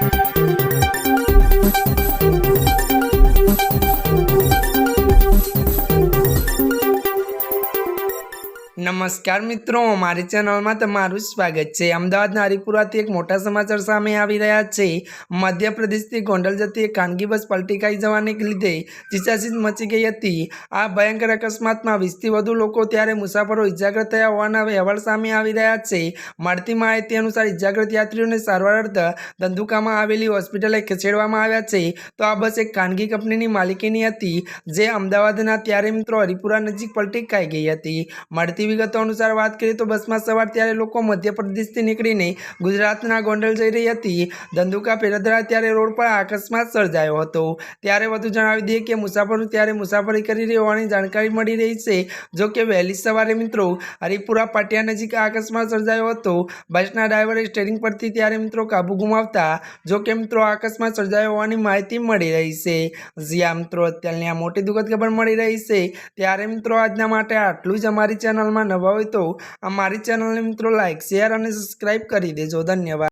Thank you. નમસ્કાર મિત્રો, મારી ચેનલમાં તમારું સ્વાગત છે. અમદાવાદના હરિપુરાથી એક મોટા સમાચાર સામે આવી રહ્યા છે. મધ્યપ્રદેશથી ગોંડલ જતી એક ખાનગી બસ પલટી ખાઈ જવાને લીધે ચીચાચીચ મચી ગઈ હતી. આ ભયંકર અકસ્માતમાં વીસથી વધુ લોકો ત્યારે મુસાફરો ઇજાગ્રસ્ત થયા હોવાના અહેવાલ સામે આવી રહ્યા છે. મળતી માહિતી અનુસાર ઇજાગ્રસ્ત યાત્રીઓને સારવાર અર્થે ધંધુકામાં આવેલી હોસ્પિટલે ખસેડવામાં આવ્યા છે. તો આ બસ એક ખાનગી કંપનીની માલિકીની હતી, જે અમદાવાદના ત્યારે મિત્રો હરિપુરા નજીક પલટી ખાઈ ગઈ હતી. મળતી વિગતો અનુસાર વાત કરીએ તો બસમાં સવાર ત્યારે લોકો મધ્યપ્રદેશથી નીકળીને ગુજરાતના ગોંડલ જઈ રહી હતી. ધંધુકા પેરદરા ત્યારે રોડ પર અકસ્માત સર્જાયો હતો. ત્યારે વધુ જણાવી દઈએ કે મુસાફરો ત્યારે મુસાફરી કરી રહી હોવાની જાણકારી મળી રહી છે. જો કે વહેલી સવારે મિત્રો હરિપુરા પાટિયા નજીક અકસ્માત સર્જાયો હતો. બસના ડ્રાઈવરે સ્ટેરિંગ પરથી ત્યારે મિત્રો કાબુ ગુમાવતા જો કે મિત્રો અકસ્માત સર્જાયો હોવાની માહિતી મળી રહી છે. જ્યાં મિત્રો, અત્યારની આ મોટી દુઃખદ ખબર મળી રહી છે. ત્યારે મિત્રો આજના માટે આટલું જ અમારી ચેનલમાં નવા હોય તો અમારી ચેનલને મિત્રો લાઇક શેર અને સબસ્ક્રાઈબ કરી દેજો. ધન્યવાદ.